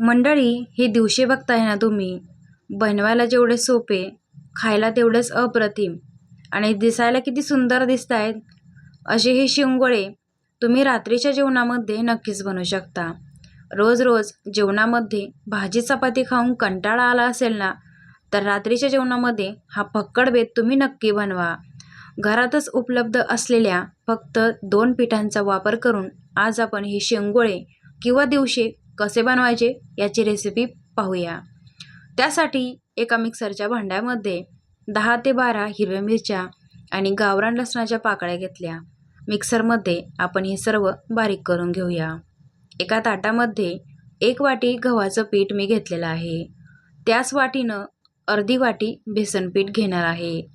मंडळी हे दिवशी बघताय ना तुम्ही? बनवायला जेवढे सोपे खायला तेवढेच अप्रतिम. आणि दिसायला किती सुंदर दिसत आहेत असे हे शिंगोळे तुम्ही रात्रीच्या जेवणामध्ये नक्कीच बनवू शकता. रोज रोज जेवणामध्ये भाजी चपाती खाऊन कंटाळा आला असेल ना तर रात्रीच्या जेवणामध्ये हा फक्कड बेत तुम्ही नक्की बनवा. घरातच उपलब्ध असलेल्या फक्त दोन पिठांचा वापर करून आज आपण हे शेंगोळे किंवा दिवशी कसे बनवायचे याची रेसिपी पाहूया. त्यासाठी एका मिक्सरच्या भांड्यामध्ये दहा ते बारा हिरव्या मिरच्या आणि गावरान लसणाच्या पाकळ्या घेतल्या. मिक्सरमध्ये आपण हे सर्व बारीक करून घेऊया. एका ताटामध्ये एक वाटी गव्हाचं पीठ मी घेतलेलं आहे. त्याच वाटीनं अर्धी वाटी बेसन पीठ घेणार आहे.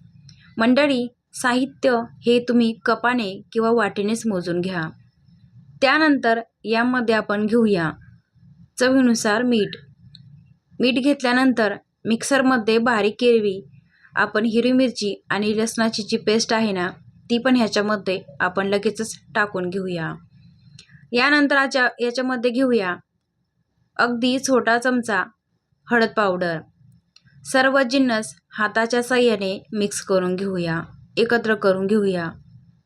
मंडळी साहित्य हे तुम्ही कपाने किंवा वाटीनेच मोजून घ्या. त्यानंतर यामध्ये आपण घेऊया चवीनुसार मीठ. मीठ घेतल्यानंतर मिक्सरमध्ये बारीक केळवी आपण हिरवी मिरची आणि लसणाची जी पेस्ट आहे ना ती पण ह्याच्यामध्ये आपण लगेचच टाकून घेऊया. यानंतर याच्या याच्यामध्ये घेऊया अगदी छोटा चमचा हळद पावडर. सर्व जिन्नस हाताच्या साह्याने मिक्स करून घेऊया एकत्र करून घेऊया.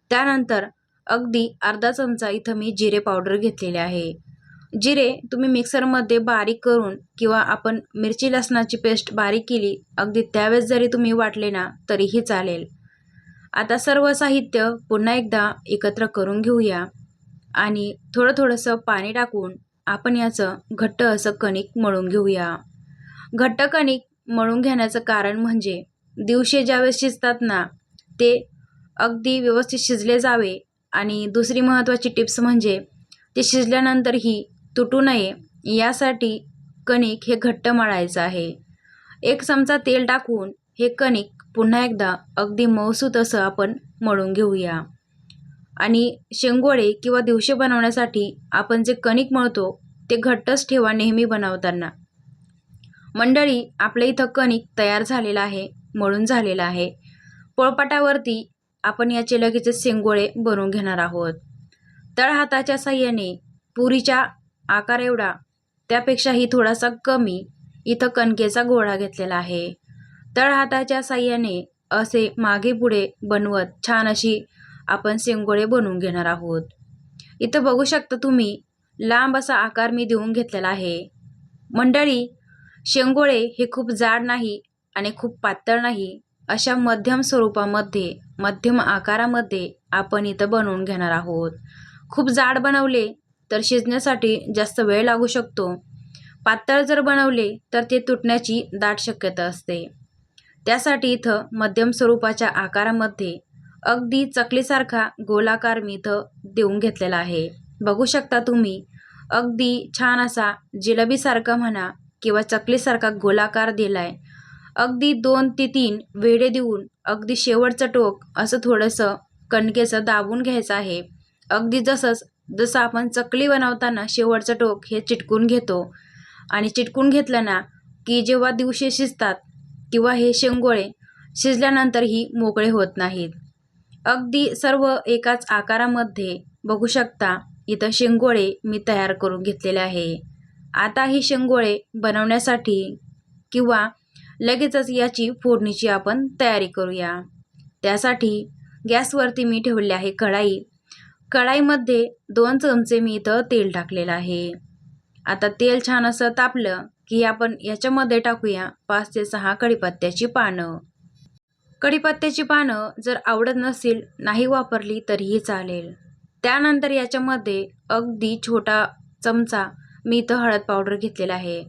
त्यानंतर अगदी अर्धा चमचा इथं मी जिरे पावडर घेतलेले आहे. जिरे तुम्ही मिक्सरमध्ये बारीक करून किंवा आपण मिरची लसणाची पेस्ट बारीक केली अगदी त्यावेळेस जरी तुम्ही वाटले ना तरीही चालेल. आता सर्व साहित्य पुन्हा एकदा एकत्र करून घेऊया. आणि थोडं थोडंसं पाणी टाकून आपण याचं घट्ट असं कणिक मळून घेऊया. घट्ट कणिक मळून घेण्याचं कारण म्हणजे दिवशी ज्यावेळेस शिजतात ना ते अगदी व्यवस्थित शिजले जावे. आणि दुसरी महत्त्वाची टिप्स म्हणजे ते शिजल्यानंतरही तुटू नये यासाठी कणिक हे घट्ट मळायचं आहे. एक चमचा तेल टाकून हे कणिक पुन्हा एकदा अगदी मऊसूत असं आपण मळून घेऊया. आणि शेंगोळे किंवा दिवशी बनवण्यासाठी आपण जे कणिक मळतो ते घट्टच ठेवा नेहमी बनवताना. मंडळी आपल्या इथं कणिक तयार झालेलं आहे मळून झालेलं आहे. पोळपाटावरती आपण याचे लगेचच शेंगोळे बनवून घेणार आहोत. तळहाताच्या साह्याने पुरीच्या आकार एवढा त्यापेक्षाही थोडासा कमी इथं कणकेचा गोळा घेतलेला आहे. तळहाताच्या साह्याने असे मागे पुढे बनवत छान अशी आपण शेंगोळे बनवून घेणार आहोत. इथं बघू शकता तुम्ही लांब असा आकार मी देऊन घेतलेला आहे. मंडळी शेंगोळे हे खूप जाड नाही आणि खूप पातळ नाही अशा मध्यम स्वरूपामध्ये मध्यम आकारामध्ये आपण इथं बनवून घेणार आहोत. खूप जाड बनवले तर शिजण्यासाठी जास्त वेळ लागू शकतो. पातळ जर बनवले तर ते तुटण्याची दाट शक्यता असते. त्यासाठी इथं मध्यम स्वरूपाच्या आकारामध्ये अगदी चकलीसारखा गोलाकार मी इथं देऊन घेतलेला आहे. बघू शकता तुम्ही अगदी छान असा जिलेबीसारखा म्हणा किंवा चकलीसारखा गोलाकार दिला आहे अगदी दोन ते तीन वेडे देऊन अगदी शेवटचं टोक असं थोडंसं कणकेचं दाबून घ्यायचं आहे. अगदी जसंच जसं आपण चकली बनवताना शेवटचं टोक हे चिटकून घेतो आणि चिटकून घेतल्याना की जेव्हा दिवशी शिजतात किंवा हे शेंगोळे शिजल्यानंतरही मोकळे होत नाहीत. अगदी सर्व एकाच आकारामध्ये बघू शकता इथं शेंगोळे मी तयार करून घेतलेले आहे. आता ही शेंगोळे बनवण्यासाठी किंवा लगेचच याची फोडणीची आपण तयारी करूया. त्यासाठी गॅसवरती मी ठेवले आहे कढाई. कढाईमध्ये दोन चमचे मी इथं तेल टाकलेलं आहे. आता तेल छान असं तापलं की आपण याच्यामध्ये टाकूया पाच ते सहा कढीपत्त्याची पानं. कढीपत्त्याची पानं जर आवडत नसेल नाही वापरली तरीही चालेल. त्यानंतर याच्यामध्ये अगदी छोटा चमचा मी इथं हळद पावडर घेतलेला आहे.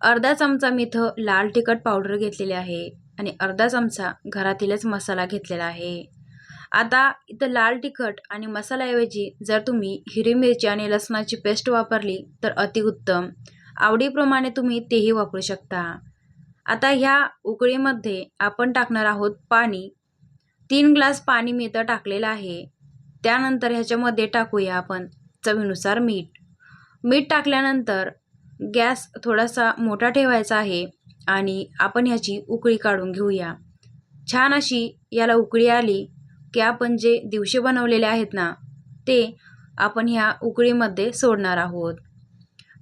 अर्धा चमचा मी इथं लाल तिखट पावडर घेतलेली आहे आणि अर्धा चमचा घरातीलच मसाला घेतलेला आहे. आता इथं लाल तिखट आणि मसाल्याऐवजी जर तुम्ही हिरवी मिरची आणि लसणाची पेस्ट वापरली तर अतिउत्तम आवडीप्रमाणे तुम्ही तेही वापरू शकता. आता ह्या उकळीमध्ये आपण टाकणार आहोत पाणी. तीन ग्लास पाणी मी इथं टाकलेलं आहे. त्यानंतर ह्याच्यामध्ये टाकूया आपण चवीनुसार मीठ. मीठ टाकल्यानंतर गॅस थोडासा मोठा ठेवायचा आहे आणि आपण ह्याची उकळी काढून घेऊया. छान अशी याला उकळी आली की आपण जे दिवशी बनवलेले आहेत ना ते आपण ह्या उकळीमध्ये सोडणार आहोत.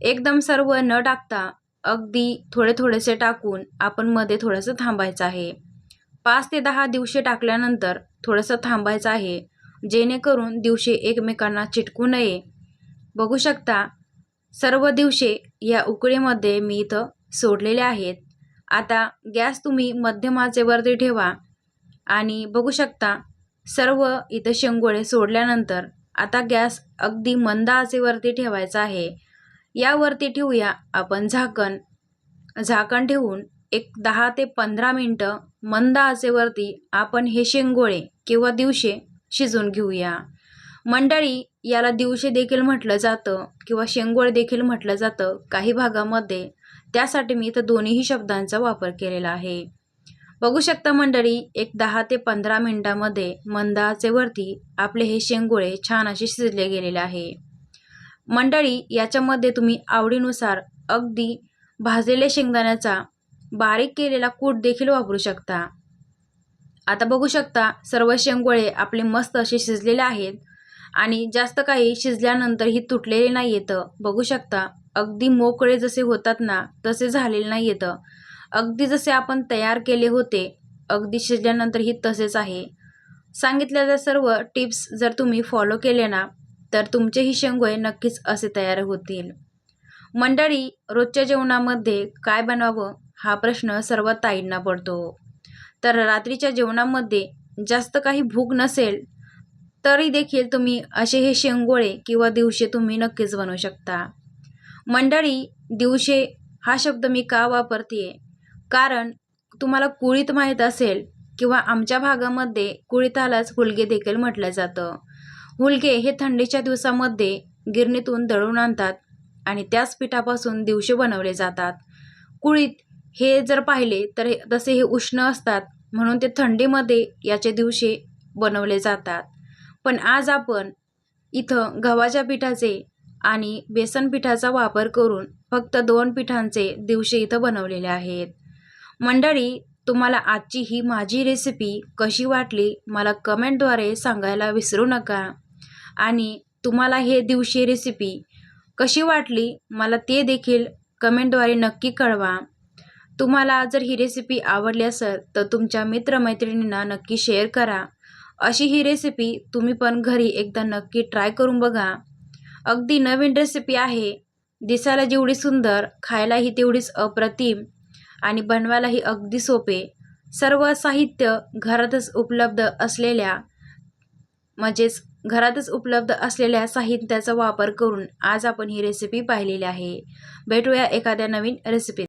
एकदम सर्व न टाकता अगदी थोडे थोडेसे टाकून आपण मध्ये थोडंसं थांबायचं आहे. पाच ते दहा दिवशी टाकल्यानंतर थोडंसं थांबायचं आहे जेणेकरून दिवशी एकमेकांना चिटकू नये. बघू शकता सर्व दिवशी या उकळीमध्ये मी इथं सोडलेले आहेत. आता गॅस तुम्ही मध्यमाचेवरती ठेवा आणि बघू शकता सर्व इथं शेंगोळे सोडल्यानंतर आता गॅस अगदी मंद आचेवरती ठेवायचा आहे. यावरती ठेवूया आपण झाकण. झाकण ठेवून एक दहा ते पंधरा मिनटं मंद आचेवरती आपण हे शेंगोळे किंवा दिवशे शिजून घेऊया. मंडळी याला दिवशे देखील म्हटलं जातं किंवा शेंगोळे देखील म्हटलं जातं काही भागामध्ये. त्यासाठी मी इथं दोन्हीही शब्दांचा वापर केलेला आहे. बघू शकता मंडळी एक दहा ते पंधरा मिनटामध्ये मंदाचे वरती आपले हे शेंगोळे छान असे शिजले गेलेले आहे. मंडळी याच्यामध्ये तुम्ही आवडीनुसार अगदी भाजलेल्या शेंगदाण्याचा बारीक केलेला कूट देखील वापरू शकता. आता बघू शकता सर्व शेंगोळे आपले मस्त असे शिजलेले आहेत आणि जास्त काही शिजल्यानंतर ही तुटलेले नाही येतं. बघू शकता अगदी मोकळे जसे होतात ना तसे झालेले नाही येतं. अगदी जसे आपण तयार केले होते अगदी शिजल्यानंतर ही तसेच आहे. सांगितलेल्या सर्व टिप्स जर तुम्ही फॉलो केले ना तर तुमचेही शेंगोळे नक्कीच असे तयार होतील. मंडळी रोजच्या जेवणामध्ये काय बनवावं हा प्रश्न सर्व ताईंना पडतो. तर रात्रीच्या जेवणामध्ये जास्त काही भूक नसेल तरी देखील तुम्ही असे हे शेंगोळे किंवा दिवशे तुम्ही नक्कीच बनवू शकता. मंडळी दिवशे हा शब्द मी का वापरते कारण तुम्हाला कुळीत माहीत असेल किंवा आमच्या भागामध्ये कुळीतालाच हुलगे देखील म्हटलं जातं. हुलगे हे थंडीच्या दिवसामध्ये गिरणीतून दळून आणतात आणि त्याच पिठापासून दिवशी बनवले जातात. कुळीत हे जर पाहिले तर हे तसे हे उष्ण असतात म्हणून ते थंडीमध्ये याचे दिवशी बनवले जातात. पण आज आपण इथं गव्हाच्या पिठाचे आणि बेसन पिठाचा वापर करून फक्त दोन पिठांचे दिवशी इथं बनवलेले आहेत. मंडळी तुम्हाला आजची ही माझी रेसिपी कशी वाटली मला कमेंटद्वारे सांगायला विसरू नका. आणि तुम्हाला हे दिवशी रेसिपी कशी वाटली मला ते देखील कमेंटद्वारे नक्की कळवा. तुम्हाला जर ही रेसिपी आवडली असेल तर तुमच्या मित्रमैत्रिणींना नक्की शेअर करा. अशी ही रेसिपी तुम्ही पण घरी एकदा नक्की ट्राय करून बघा. अगदी नवीन रेसिपी आहे. दिसायला जेवढी सुंदर खायलाही तेवढीच अप्रतिम. आणि बनवायलाही अगदी सोपे. सर्व साहित्य घरातच उपलब्ध असलेल्या म्हणजेच घरातच उपलब्ध असलेल्या साहित्याचा वापर करून आज आपण ही रेसिपी पाहिलेली आहे. भेटूया एखाद्या नवीन रेसिपी